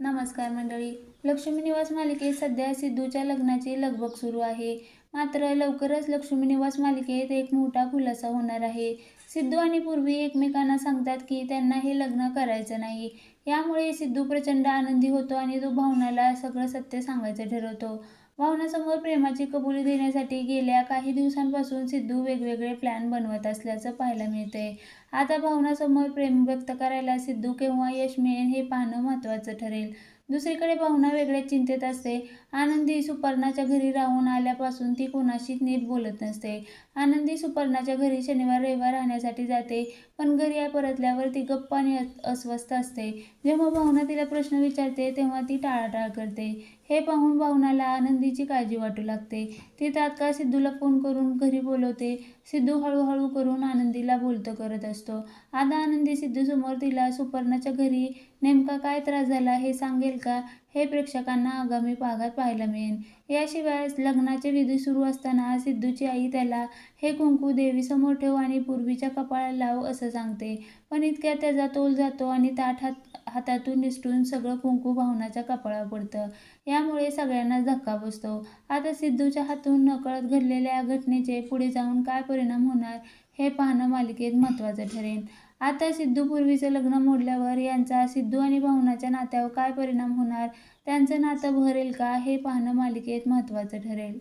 नमस्कार मंडळी. लक्ष्मी निवास मालिकेत सध्या सिद्धूच्या लग्नाची लगबग सुरू आहे. मात्र लवकरच लक्ष्मी निवास मालिकेत एक मोठा खुलासा होणार आहे. सिद्धू आणि पूर्वी एकमेकांना सांगतात की त्यांना हे लग्न करायचं नाही. यामुळे सिद्धू प्रचंड आनंदी होतो आणि तो भावनाला सगळं सत्य सांगायचं ठरवतो. भावनासमोर प्रेमाची कबुली देण्यासाठी गेल्या काही दिवसांपासून सिद्धू वेगवेगळे प्लॅन बनवत असल्याचं पाहायला मिळते आता भावनासमोर प्रेम व्यक्त करायला सिद्धू केव्हा यश मिळेल हे पाहणं महत्त्वाचं ठरेल. दुसरीकडे भावना वेगळ्याच चिंतेत असते. आनंदी सुपर्णाच्या घरी राहून आल्यापासून ती कोणाशीच नीट बोलत नसते. आनंदी सुपर्णाच्या घरी शनिवार रविवार राहण्यासाठी जाते पण घरी परतल्यावर ती गप्प आणि अस्वस्थ असते. जेव्हा भावना तिला प्रश्न विचारते तेव्हा ती टाळाटाळ करते. हे पाहून भावनाला आनंदीची काळजी वाटू लागते. ती तात्काळ सिद्धूला फोन करून घरी बोलवते. सिद्धू हळूहळू करून आनंदीला बोलतं करत असतो. आता आनंदी सिद्धूसमोर तिला सुपर्णाच्या घरी नेमका काय त्रास झाला हे सांगेल का? हे प्रेक्षकांना आगामी भागात पाहायला मिळेल. याशिवाय लग्नाचे विधी सुरू असताना सिद्धूची आई त्याला हे कुंकू देवीसमोर ठेव आणि पूर्वीच्या कपाळाला लाव असं सांगते. पण इतक्यात त्याचा तोल जातो आणि ताट हात हातातून निसटून सगळं कुंकू भावनाच्या कपाळावर पडतं. यामुळे सगळ्यांना धक्का बसतो. आता सिद्धूच्या हातून नकळत घडलेल्या या घटनेचे पुढे जाऊन काय परिणाम होणार? हे पाहणं मालिकेत महत्त्वाचं ठरेल आता सिद्धू पूर्वीचं लग्न मोडल्यावर यांचा सिद्धू आणि भावनाच्या नात्यावर काय परिणाम होणार? त्यांचं नातं भरेल का? हे पाहणं मालिकेत महत्त्वाचं ठरेल.